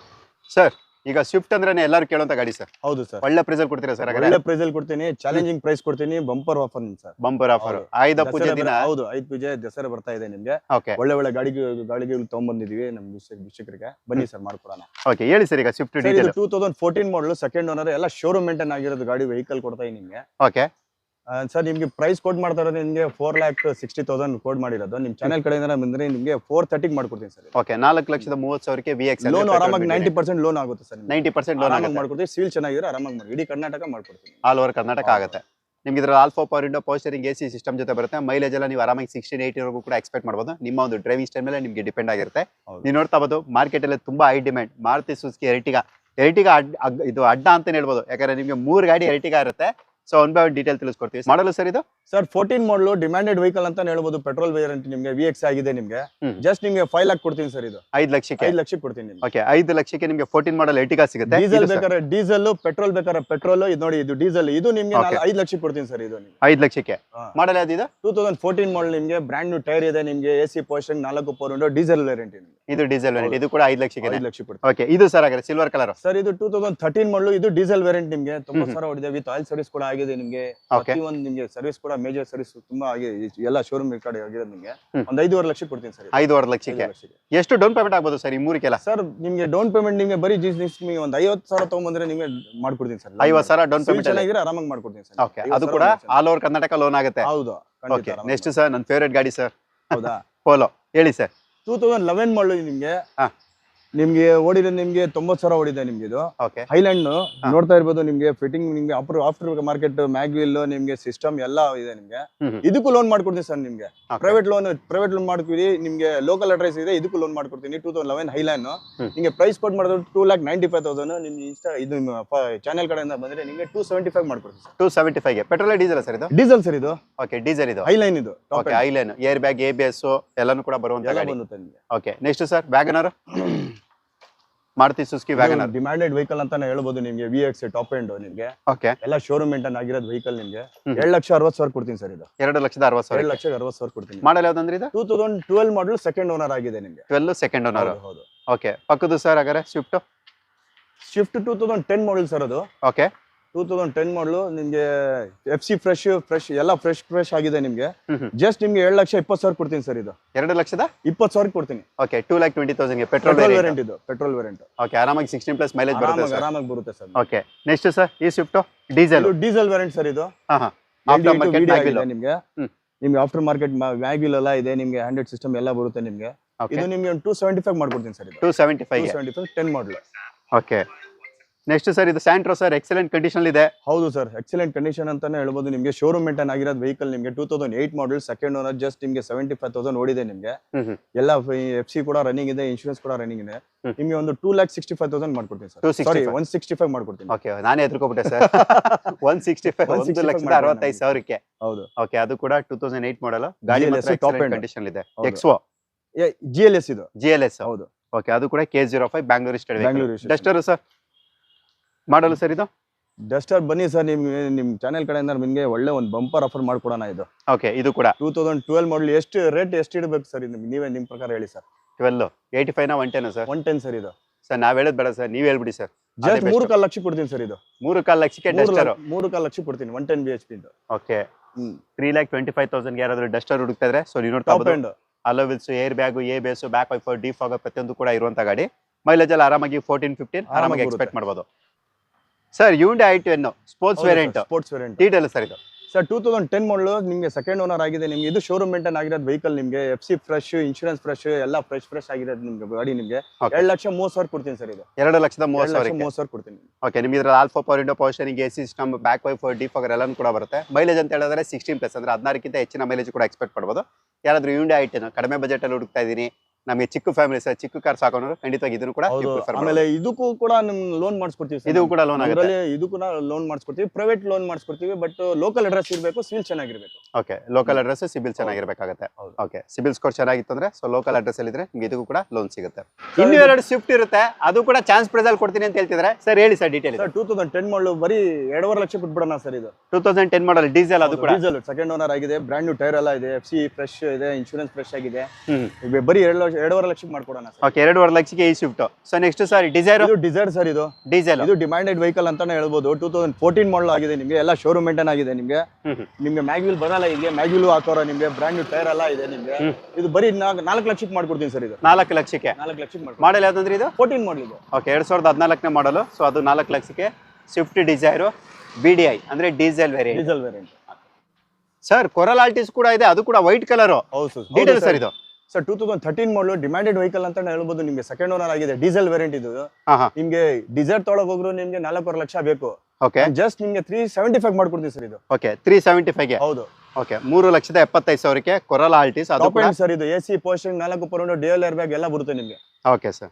ಸರ್ ಈಗ ಸ್ವಿಫ್ಟ್ ಅಂದ್ರೆ ಎಲ್ಲರೂ ಕೇಳುವಂತ ಗಾಡಿ ಸರ್. ಹೌದು ಸರ್. ಒಳ್ಳೆ ಪ್ರೈಸಲ್ಲಿ ಕೊಡ್ತೀರಾ ಸರ್ ಒಳ್ಳೆ ಪ್ರೈಸ್ ಅಲ್ಲಿ ಕೊಡ್ತೀನಿ ಚಾಲೆಂಜಿಂಗ್ ಪ್ರೈಸ್ ಕೊಡ್ತೀನಿ ಬಂಪರ್ ಆಫರ್ ನಿಮ್ sir. Bumper offer Ayudha Puja ದಿನ? ಹೌದು ಐದ್ ಪೂಜೆ ದಸರಾ ಬರ್ತಾ ಇದೆ ನಿಮ್ಗೆ. ಓಕೆ. ಒಳ್ಳೆ ಒಳ್ಳೆ ಗಾಡಿ ಗಾಡಿಗೆ ತಗೊಂಡ್ಬಂದಿದೀವಿ ನಮ್ಮ ವೀಕ್ಷಕರಿಗೆ. ಬನ್ನಿ ಸರ್ ಮಾಡ್ಕೊಡೋಣ. ಓಕೆ ಹೇಳಿ ಸರ್ ಈಗ Swift two thousand fourteen model second owner ಎಲ್ಲ ಶೋರೂಮ್ ಮೇಂಟೈನ್ ಆಗಿರೋದು ಗಾಡಿ ವೆಹಿಕಲ್ ಕೊಡ್ತಾ ನಿಮಗೆ. ಓಕೆ. ಸರ್ ನಿಮಗೆ ಪ್ರೈಸ್ ಕೋಡ್ ಮಾಡ್ತಾ ಇರೋದು ನಿಮಗೆ four lakh sixty thousand code ಮಾಡಿರೋದು. ನಿಮ್ಮ ಚಾನಲ್ ಕಡೆಯಿಂದ ಬಂದ್ರೆ ನಿಮಗೆ ಫೋರ್ ತರ್ಟಿಗೆ ಮಾಡ್ಕೊಡ್ತೀನಿ ಸರ್ ಓಕೆ ನಾಲ್ಕು ಲಕ್ಷದ ಮೂವತ್ತು ಸಾವಿರಕ್ಕೆ ವಿ ಎಕ್ಸ್ ಲೋನ್ ಆರಾಮಾಗಿ ನೈಂಟಿ ಪರ್ಸೆಂಟ್ ಲೋನ್ ಆಗುತ್ತೆ ಸರ್ ನೈಂಟಿ ಪರ್ಸೆಂಟ್ ಲೋನ್ ಆಗಿ ಮಾಡ್ಕೊಡ್ತೀವಿ ಸೀಲ್ ಚೆನ್ನಾಗಿದ್ರೆ ಆರಾಮಾಗಿ ಮಾಡಿ ಇಡೀ ಕರ್ನಾಟಕ ಮಾಡ್ಕೊಡ್ತೀನಿ ಆಲ್ ಓವರ್ ಕರ್ನಾಟಕ ಆಗುತ್ತೆ. ನಿಮ್ಗೆ ಇದ್ರ all four power window power steering A C system ಜೊತೆ ಬರುತ್ತೆ. ಮೈಲೇಜ್ ಎಲ್ಲ ನೀವು ಆರಾಮಾಗಿ ಸಿಕ್ಸ್ಟೀನ್ ಏಯ್ಟಿವರೆಗೂ ಕೂಡ ಎಕ್ಸ್ಪೆಕ್ಟ್ ಮಾಡ್ಬೋದು. ನಿಮ್ಮ ಒಂದು ಡ್ರೈವಿಂಗ್ ಸ್ಟೈಲ್ ಮೇಲೆ ನಿಮಗೆ ಡಿಪೆಂಡ್ ಆಗಿರುತ್ತೆ. ನೀವು ನೋಡ್ತಾ ಬೋದು ಮಾರ್ಕೆಟ್ ಅಲ್ಲಿ ತುಂಬಾ high demand Maruti Suzuki Ertiga Ertiga ಅಡ್ ಇದು ಅಡ್ಡ ಅಂತಾನೆ ಹೇಳ್ಬೋದು. ಯಾಕಂದ್ರೆ ನಿಮಗೆ ಮೂರು ಗಾಡಿ ಎರ್ಟಿಗ ಇರುತ್ತೆ. So one by one detail ತಿಳಿಸ್ಕೊಡ್ತೀವಿ. Model sir ಇದು? Sir fourteen model demanded vehicle ಅಂತ ಹೇಳ್ಬೋದು ಪೆಟ್ರೋಲ್ ವೇರಿಯಂಟ್ ನಿಮಗೆ ವಿ ಎಕ್ಸ್ ಆಗಿದೆ ನಿಮಗೆ. ಜಸ್ಟ್ ನಿಮಗೆ ಫೈವ್ ಲಾಕ್ ಕೊಡ್ತೀನಿ ಸರ್ ಇದು. ಐದು ಲಕ್ಷಕ್ಕೆ? ಐದು ಲಕ್ಷಕ್ಕೆ ಕೊಡ್ತೀನಿ ನಿಮ್ಗೆ. ಓಕೆ ಐದು ಲಕ್ಷಕ್ಕೆ ನಿಮಗೆ ಫೋರ್ಟೀನ್ ಮಾಡಲ್ ಎಟಿಗಾ ಸಿಗುತ್ತೆ. ಡೀಸೆಲ್ ಇದು ಬೇಕಾದ್ರೆ ಡೀಸೆಲ್ ಪೆಟ್ರೋಲ್ ಬೇಕಾದ್ರೆ ಪೆಟ್ರೋಲ್ ಇದು ನೋಡಿ ಇದು ಡೀಸೆಲ್ ಇದು ನಿಮ್ಗೆ. ಐದು ಲಕ್ಷ ಕೊಡ್ತೀನಿ ಸರ್ ಇದು ಐದು ಲಕ್ಷಕ್ಕೆ? ಮಾಡಲ್ ಯಾವ್ದು ಟೂ ತೌಸಂಡ್ ಫೋರ್ಟೀನ್ ಮಾಡಲ್ ನಿಮಗೆ ಬ್ರ್ಯಾಂಡ್ ನ್ಯೂ ಟೈರ್ ಇದೆ ನಿಮಗೆ ಎ ಸಿ ಪೋಸ್ಟಿಂಗ್ ನಾಲ್ಕು ಪೋರ್ ವಿಂಡೋ ಡೀಸೆಲ್ ವೇರಿಯಂಟ್ ಇದು ಡೀಸೆಲ್ ವೇರಿಯಂಟ್ ಇದು ಕೂಡ ಐದು ಲಕ್ಷಕ್ಕೆ ಐದು ಲಕ್ಷ ಕೊಡ್ತೀನಿ. ಓಕೆ ಇದು ಸರ್ ಹಾಗಾದ್ರೆ ಸಿಲ್ವರ್ ಕಲರ್ ಸರ್ ಇದು ಟೂ ತೌಸಂಡ್ ಥರ್ಟೀನ್ ಮಾಡಲು ಇದು ಡೀಸೆಲ್ ವೇರಿಯಂಟ್ ನಿಮಗೆ. ತುಂಬಾ ಸರ್ ಹೊಡಿದೆ ವಿತ್ ಆಯಿಲ್ ಸರ್ವಿಸ್ ಕೂಡ ಆಗಿದೆ ನಿಮ್ಗೆ. ಒಂದು ನಿಮ್ಗೆ ಸರ್ವಿಸ್ ಕೂಡ ಮೇಜರ್ ಸರ್ವಿಸ್ ತುಂಬಾ ಆಗಿದೆ ಎಲ್ಲ ಶೋರೂಮ್ ರೆಕಾರ್ಡ್ ಆಗಿದೆ ನಿಮ್ಗೆ. ಒಂದ್ ಐದುವರೆ ಲಕ್ಷ ಕೊಡ್ತೀನಿ ಸರ್ ಐದೂವರೆ ಲಕ್ಷಕ್ಕೆ? ಎಷ್ಟು ಡೌನ್ ಪೇಮೆಂಟ್ ಆಗ್ಬೋದು ಸರ್ ಈ ಮೂರಿಕೆಲ್ಲ ಸರ್ ನಿಮಗೆ ಡೌನ್ ಪೇಮೆಂಟ್ ನಿಮಗೆ ಬರೀ ಜೀಸ್ ನಿಮ್ಗೆ ಒಂದು ಐವತ್ತು ಸಾವಿರ ತಗೊಂಬಂದ್ರೆ ನಿಮ್ಗೆ ಮಾಡ್ಕೊಡ್ತೀನಿ ಸರ್ ಐವತ್ತು ಸಾವಿರ ಡೌನ್ ಪೇಮೆಂಟ್ ಚೆನ್ನಾಗಿದ್ರೆ ಆರಾಮಾಗಿ ಮಾಡ್ಕೊಡ್ತೀನಿ ಸರ್ ಓಕೆ ಅದು ಕೂಡ ಆಲ್ ಓವರ್ ಕರ್ನಾಟಕ ಲೋನ್ ಆಗುತ್ತೆ. ಹೌದು ಓಕೆ ನೆಕ್ಸ್ಟ್ ಸರ್ ನನ್ನ ಫೇವ್ರೇಟ್ ಗಾಡಿ ಸರ್ ಹೌದಾ? ಪೋಲೋ ಹೇಳಿ ಸರ್ ಟೂ ತೌಸಂಡ್ ಲೆವೆನ್ ಮಾಡಲು ನಿಮಗೆ. ನಿಮ್ಗೆ ಓಡಿದ ನಿಮ್ಗೆ ತೊಂಬತ್ತು ಸಾವಿರ ಓಡಿದೆ ನಿಮ್ಗೆ ಇದು. ಓಕೆ ಹೈಲ್ಯಾಂಡ್ ನೋಡ್ತಾ ಇರ್ಬೋದು ನಿಮ್ಗೆ ಫಿಟ್ಟಿಂಗ್ ನಿಮ್ಗೆ after after market mag wheel ನಿಮ್ಗೆ ಸಿಸ್ಟಮ್ ಎಲ್ಲ ಇದೆ ನಿಮ್ಗೆ. ಇದಕ್ಕೂ ಲೋನ್ ಮಾಡ್ಕೊಡ್ತೀನಿ ಸರ್ ನಿಮ್ಗೆ. ಪ್ರೈವೇಟ್ ಲೋನ್ ಪ್ರೈವೇಟ್ ಲೋನ್ ಮಾಡ್ತೀವಿ ನಿಮ್ಗೆ ಲೋಕಲ್ ಅಡ್ರೆಸ್ ಇದೆ ಇದಕ್ಕೂ ಲೋನ್ ಮಾಡ್ಕೊಡ್ತೀನಿ. Two thousand eleven highline. ನಿಮ್ಗೆ ಪ್ರೈಸ್ ಕೊಟ್ಟು ಮಾಡಿದ್ರೆ two lakh ninety five thousand ನಿಮ್ ಇಷ್ಟ ಇದು ಚಾನೆಲ್ ಕಡೆಯಿಂದ ಬಂದ್ರೆ ನಿಮ್ಗೆ ಟೂ ಸೆವೆಂಟಿ ಫೈವ್ ಮಾಡ್ಕೊಡ್ತೀನಿ sir. Two seventy five petrol diesel sir ಇದು? ಡೀಸೆಲ್ ಸರ್ ಇದು. ಓಕೆ ಡೀಸೆಲ್ ಇದು. ಹೈಲೈನ್ ಇದು. Okay highline air bag A B S ಎಲ್ಲಾನು ಕೂಡ ಬರುವಂತ ಗಾಡಿ. Okay next sir WagonR Maruti Suzuki wagon demanded vehicle ಅಂತಾನೆ ಹೇಳ್ಬೋದು ನಿಮ್ಗೆ ವಿ ಎಕ್ಸ್ ಟಾಪ್ ಎಂಡ್ ನಿಮ್ಗೆ. ಓಕೆ ಎಲ್ಲ ಶೋರೂಮ್ ಮೇಂಟೈನ್ ಆಗಿರೋದು ವೆಹಿಕಲ್ ನಿಮ್ಗೆ. ಎರಡ್ ಎರಡು ಲಕ್ಷ ಅರವತ್ತು ಸಾವಿರ ಕೊಡ್ತೀನಿ ಸರ್ ಇದು. ಎರಡು ಲಕ್ಷದ ಅರವತ್ತು ಎರಡು ಸಾವಿರ ಲಕ್ಷ ಅರವತ್ತು ಸಾವಿರ ಕೊಡ್ತೀನಿ. ಮಾಡಲ್ ಯಾವ್ದಂದ್ರೆ ಇದು? Two thousand twelve model second owner ಆಗಿದೆ ನಿಮ್ಗೆ. ಟ್ವೆಲ್ ಸೆಕೆಂಡ್ ಓನರ್ ಹೌದು, ಹೌದು. ಓಕೆ ಪಕ್ಕದ ಸರ್ ಹಾಗಾದ್ರೆ Swift Swift two thousand ten model sir ಅದು. Okay two thousand ten model ನಿಮ್ಗೆ ಎಫ್ ಸಿ ಫ್ರೆಶ್ ಫ್ರೆಶ್ ಎಲ್ಲ ಫ್ರೆಶ್ ಫ್ರೆಶ್ ಆಗಿದೆ ನಿಮಗೆ. ಜಸ್ಟ್ ನಿಮ್ಗೆ ಏಳು ಲಕ್ಷ ಇಪ್ಪತ್ತು ಸಾವಿರ ಕೊಡ್ತೀನಿ ಸರ್ ಇದು. ಎರಡು ಲಕ್ಷದ? ಇಪ್ಪತ್ತು ಸಾವಿರ ಕೊಡ್ತೀನಿ. ಓಕೆ ಟೂ ಲ್ಯಾಕ್ ಟ್ವೆಂಟಿ ತೌಸಂಡ್ಗೆ ಪೆಟ್ರೋಲ್ ವೇರಿಯಂಟ್ ಇದು ಪೆಟ್ರೋಲ್ ವೇರಿಯಂಟ್ ಓಕೆ ಆರಾಮಾಗಿ ಸಿಕ್ಸ್ಟೀನ್ ಪ್ಲಸ್ ಮೈಲೇಜ್ ಬರುತ್ತೆ ಆರಾಮಾಗಿ ಬರುತ್ತೆ ಸರ್ ಓಕೆ ನೆಕ್ಸ್ಟ್ ಸರ್ ಈ Swift diesel diesel variant sir ಇದು. ನಿಮಗೆ. ನಿಮ್ಗೆ ನಿಮ್ಗೆ ಆಫ್ಟರ್ ಮಾರ್ಕೆಟ್ ವ್ಯಾಗ್ಯೂಲ್ ಎಲ್ಲ ಇದೆ ನಿಮಗೆ ಹಂಡ್ರೆಡ್ ಸಿಸ್ಟಮ್ ಎಲ್ಲ ಬರುತ್ತೆ ನಿಮಗೆ. ಇದು ಇದು ಒಂದು ಟೂ ಸೆವೆಂಟಿ ಫೈವ್ ಮಾಡ್ಕೊಡ್ತೀನಿ sir two seventy five seventy five ten model okay next sir ಇದು ಸ್ಯಾಂಟ್ರೋ ಸರ್ ಎಕ್ಸಲೆಂಟ್ ಕಂಡೀಷನ್ ಇದೆ. ಹೌದು ಸರ್ ಎಕ್ಸಲೆಂಟ್ ಕಂಡೀಷನ್ ಅಂತಾನೆ ಹೇಳ್ಬೋದು. ನಿಮಗೆ ಶೋರೂಮ್ ಮೇಂಟೈನ್ ಆಗಿರೋದು ವೆಹಿಕಲ್ ನಿಮಗೆ two thousand eight model second owner just ನಿಮಗೆ ಸೆವೆಂಟಿ ಫೈವ್ ತೌಸಂಡ್ ಓಡಿದೆ ನಿಮಗೆ. ಎಲ್ಲ ಎಫ್ ಸಿ ಕೂಡ ರನ್ನಿಂಗ್ ಇದೆ ಇನ್ಶೂರೆನ್ಸ್ ಕೂಡ ರನ್ನಿಂಗ್ ಇದೆ. ನಿಮಗೆ ಒಂದು two lakh sixty five thousand ಮಾಡ್ಕೊಡ್ತೀನಿ sir 265. Sorry one sixty five ಮಾಡ್ಕೊಡ್ತೀನಿ. ಓಕೆ ನಾನೇ ಎದ್ರುಕೊಬಿಟ್ಟೆ ಸರ್ ಒನ್ ಸಿಕ್ಸ್ಟಿ ಫೈವ್ ಒಂದು 165 ಲಕ್ಷದ ಅರವತ್ತೈದು ಸಾವಿರಕ್ಕೆ. ಹೌದು. ಓಕೆ ಅದು ಕೂಡ ಟೂ ತೌಸಂಡ್ ಏಟ್ ಮಾಡಲ್ ಗಾಡಿ ಟಾಪ್. ಕಂಡೀಷನ್ ಇದೆ. ಎಕ್ಸ್ವೋ ಜಿ ಎಲ್ ಎಸ್ ಇದು. ಜಿ ಎಲ್ ಎಸ್ ಹೌದು. ಓಕೆ ಅದು ಕೂಡ K zero five Bangalore state Bangalore. Duster sir model sir ಇದು? ಡಸ್ಟರ್ ಬನ್ನಿ ಸರ್ ನಿಮ್ ನಿಮ್ ಚಾನೆಲ್ ಕಡೆಯಿಂದ ನಿಮಗೆ ಒಳ್ಳೆ ಒಂದು ಬಂಪರ್ ಆಫರ್ ಮಾಡ್ಕೊಡೋಣ ಇದು. ಓಕೆ ಇದು ಕೂಡ. ಟೂ ತೌಸಂಡ್ ಟ್ವೆಲ್ ಮಾಡಲ್ ಎಷ್ಟು ರೇಟ್ ಎಷ್ಟು ಇಡಬೇಕು ಸರ್ ಇದು? ನೀವೇ ನಿಮ್ಮ ಪ್ರಕಾರ ಹೇಳಿ ಸರ್. ಟ್ವೆಲ್ ಏಯ್ಟಿ ಫೈವ್ ನಾ one ten sir? One ten sir ಇದು. ಸರ್ ನಾವ್ ಹೇಳೋದು ಬೇಡ ಸರ್ ನೀವ್ ಹೇಳ್ಬಿಡಿ ಸರ್. ಜಸ್ಟ್. ಮೂರು ಕಾಲು ಲಕ್ಷ ಕೊಡ್ತೀನಿ ಸರ್ ಇದು. ಮೂರು ಕಾಲ್ ಲಕ್ಷಕ್ಕೆ ಡಸ್ಟರ್ ಮೂರು ಕಾಲು ಲಕ್ಷ ಕೊಡ್ತೀನಿ one ten B H P okay three lakh twenty five thousand ಯಾರಾದ್ರೂ ಡಸ್ಟರ್ ಹುಡುಕ್ತಾ ಇದ್ರೆ ಸೊ ನೀವು ನೋಡ್ತಾ alloy wheels air bag ABS back wiper defog ಪ್ರತಿಯೊಂದು ಕೂಡ ಇರುವಂತ ಗಾಡಿ. ಮೈಲೇಜ್ ಅಲ್ಲಿ ಆರಾಮಾಗಿ ಫೋರ್ಟೀನ್ ಫಿಫ್ಟೀನ್ ಆರಾಮಾಗಿ ಆರಾಮಾಗಿ ಎಕ್ಸ್ಪೆಕ್ಟ್ ಮಾಡ್ಬೋದು. Sir Hyundai i ten sports variant sports variant detail sir ಇದು. Sir two thousand ten model ನಿಮಗೆ ಸೆಕೆಂಡ್ ಓನರ್ ಆಗಿದೆ. ನಿಮಗೆ ಇದು ಶೋರೂಮ್ ಮೇಂಟೈನ್ ಆಗಿರೋದು ವೆಹಿಕಲ್ ನಿಮಗೆ. F C fresh insurance fresh ಎಲ್ಲ ಫ್ರೆಶ್ ಫ್ರೆಶ್ ಆಗಿರೋದು ನಿಮಗೆ ಗಾಡಿ ನಿಮಗೆ. ಎರಡು ಲಕ್ಷ ಮೂವತ್ತು ಸಾವಿರ ಕೊಡ್ತೀನಿ ಸರ್ ಇದು. ಎರಡು ಲಕ್ಷದ ಮೂವತ್ತು ಸಾವಿರಕ್ಕೆ. ಮೂವತ್ತು ಸಾವಿರ ಕೊಡ್ತೀನಿ. ಓಕೆ ನಿಮ್ಗೆ ಇದ್ರಲ್ಲಿ all four power window steering a system back wiper defogger ಎಲ್ಲ ಕೂಡ ಬರುತ್ತೆ. ಮೈಲೇಜ್ ಅಂತ ಹೇಳಿದ್ರೆ ಸಿಕ್ಸ್ಟೀನ್ ಪ್ಲಸ್ ಅಂದ್ರೆ ಹದಿನಾರಕ್ಕಿಂತ ಹೆಚ್ಚಿನ ಮೈಲೇಜ್ ಕೂಡ ಎಕ್ಸ್ಪೆಕ್ಟ್ ಮಾಡ್ಬೋದು ಯಾರಾದರೂ ಯೂಂಡೆ ಐಟನ್ ಕಡಿಮೆ ಬಜೆಟ್ ಅಲ್ಲಿ ಹುಡುಕ್ತಾ ಇದೀನಿ ನಮಗೆ ಚಿಕ್ಕ ಫ್ಯಾಮಿಲಿ ಸರ್ ಚಿಕ್ಕ ಕಾರ್ ಸಾಕೋರು ಖಂಡಿತವಾಗಿ ಇದನ್ನು ಕೂಡ ಆಮೇಲೆ ಇದಕ್ಕೂ ಕೂಡ ನಿಮ್ ಲೋನ್ ಮಾಡಿಸ್ಕೊಡ್ತೀವಿ ಸರ್ ಇದು ಕೂಡ ಲೋನ್ ಆಗುತ್ತೆ. ಇದಕ್ಕೂ ಇದು ಕೂಡ ಲೋನ್ ಮಾಡಿಸ್ಕೊಡ್ತೀವಿ. ಪ್ರೈವೇಟ್ ಲೋನ್ ಮಾಡಿಸ್ಕೊಡ್ತೀವಿ ಬಟ್ ಲೋಕಲ್ ಅಡ್ರೆಸ್ ಇರಬೇಕು ಸಿಲ್ ಚೆನ್ನಾಗಿರ್ಬೇಕು. ಓಕೆ ಲೋಕಲ್ ಅಡ್ರೆಸ್ ಸಿಬಿಲ್ ಚೆನ್ನಾಗಿರಬೇಕಾಗುತ್ತೆ. ಓಕೆ ಸಿಬಿಲ್ ಸ್ಕೋರ್ ಚೆನ್ನಾಗಿತ್ತು ಅಂದ್ರೆ ಸೊ ಲೋಕಲ್ ಅಡ್ರೆಸ್ ಅಲ್ಲಿ ಇದ್ರೆ ನಿಮ್ಗೆ ಇದಕ್ಕೂ ಕೂಡ ಲೋನ್ ಸಿಗುತ್ತೆ. ಇನ್ನು ಎರಡು ಸ್ವಿಫ್ಟ್ ಇರುತ್ತೆ. ಅದು ಕೂಡ ಚಾನ್ಸ್ ಪ್ರೈಸ್ ಅಲ್ಲಿ ಕೊಡ್ತೀನಿ ಅಂತ ಹೇಳ್ತಿದ್ರೆ. ಸರ್ ಹೇಳಿ sir detail sir two thousand ten model ಬರೀ ಎರಡೂವರೆ ಲಕ್ಷ ಬಿಟ್ಬಿಡೋಣ ಸರ್ ಇದು. Two thousand ten model diesel ಅದು ಕೂಡ. ಡೀಸೆಲ್ ಸೆಕೆಂಡ್ ಓನರ್ ಆಗಿದೆ ಬ್ರ್ಯಾಂಡ್ ನ್ಯೂ ಟೈರ್ ಎಲ್ಲ ಇದೆ ಎಫ್ ಸಿ ಫ್ರೆಶ್ ಇದೆ ಇನ್ಶೂರೆನ್ಸ್ ಫ್ರೆಶ್ ಆಗಿದೆ. ಬರೀ ಎರಡು ಲಕ್ಷ ಎರಡೂವರೆ ಲಕ್ಷಕ್ಕೆ ಮಾಡ್ಕೊಡೋಣ ಸರ್. ಓಕೆ ಎರಡೂವರೆ ಲಕ್ಷಕ್ಕೆ ಈ Swift so next sir Dzire ಇದು ಡಿಸೈರ್ ಸರ್ ಇದು. ಡೀಸೆಲ್ ಇದು ಡಿಮ್ಯಾಂಡೆಡ್ ವೆಹಿಕಲ್ ಅಂತಾನೆ ಹೇಳ್ಬೋದು. ಟೂ ತೌಸಂಡ್ ಫೋರ್ಟೀನ್ ಮಾಡಲ್ ಆಗಿದೆ ನಿಮಗೆ ಎಲ್ಲ ಶೋರೂಮ್ ಮೇಂಟೈನ್ ಆಗಿದೆ ನಿಮಗೆ. ನಿಮಗೆ ಮ್ಯಾಗ್ವಿಲ್ ಬರಲ್ಲ ಇದೆ ಮ್ಯಾಗ್ವಿಲ್ ಹಾಕೋರ ನಿಮಗೆ ಬ್ರ್ಯಾಂಡ್ ನ್ಯೂ ಟೈರ್ ಎಲ್ಲ ಇದೆ ನಿಮಗೆ. ಇದು ಬರೀ ನಾಲ್ಕು ನಾಲ್ಕು ಲಕ್ಷಕ್ಕೆ ಮಾಡ್ಕೊಡ್ತೀನಿ ಸರ್ ಇದು. ನಾಲ್ಕು ಲಕ್ಷಕ್ಕೆ? ನಾಲ್ಕು ಲಕ್ಷಕ್ಕೆ ಮಾಡಲ್ ಯಾವ್ದಂದ್ರೆ ಇದು? ಫೋರ್ಟೀನ್ ಮಾಡಲ್ ಇದು. ಓಕೆ ಎರಡು ಸಾವಿರದ ಹದಿನಾಲ್ಕನೇ ಮಾಡಲು ಸೊ ಅದು ನಾಲ್ಕು ಲಕ್ಷಕ್ಕೆ Swift Dzire B D I ಅಂದ್ರೆ diesel variant diesel variant sir Corolla Altis ಕೂಡ ಇದೆ ಅದು ಕೂಡ ವೈಟ್ ಕಲರು ಹೌದು ಸರ್ ಇದು? Sir two thousand thirteen model demanded vehicle ಅಂತ ಹೇಳ್ಬೋದು. ನಿಮಗೆ ಸೆಕೆಂಡ್ ಓನರ್ ಆಗಿದೆ. ಡೀಸೆಲ್ ವೇರಿಯಂಟ್ ಇದು. ನಿಮ್ಗೆ ಡಿಸೈರ್ ತೊಳಗೆ ಹೋಗ್ರು ನಿಮಗೆ ನಾಲ್ಕೂವರೆ ಲಕ್ಷ ಬೇಕು. ಓಕೆ ಜಸ್ಟ್ ನಿಮಗೆ ತ್ರೀ ಸೆವೆಂಟಿ ಫೈವ್ ಮಾಡ್ಕೊಡ್ತೀನಿ ಸರ್ ಇದು. ಓಕೆ ತ್ರೀ ಸೆವೆಂಟಿ ಫೈವ್ಗೆ ಹೌದು. ಓಕೆ ಮೂರು ಲಕ್ಷದ ಎಪ್ಪತ್ತೈದು ಸಾವಿರಕ್ಕೆ ಕೊರಲ್ ಆಲ್ಟಿಸ್ ಅದು ಸರ್ ಇದು ಎ ಸಿ ಪೋಸ್ಟಿಂಗ್ ನಾಲ್ಕು ಪೌಂಡ್ ಡಿಎಲ್ ಏರ್ ಬ್ಯಾಗ್ ಎಲ್ಲ ಬರುತ್ತೆ ನಿಮಗೆ. Okay sir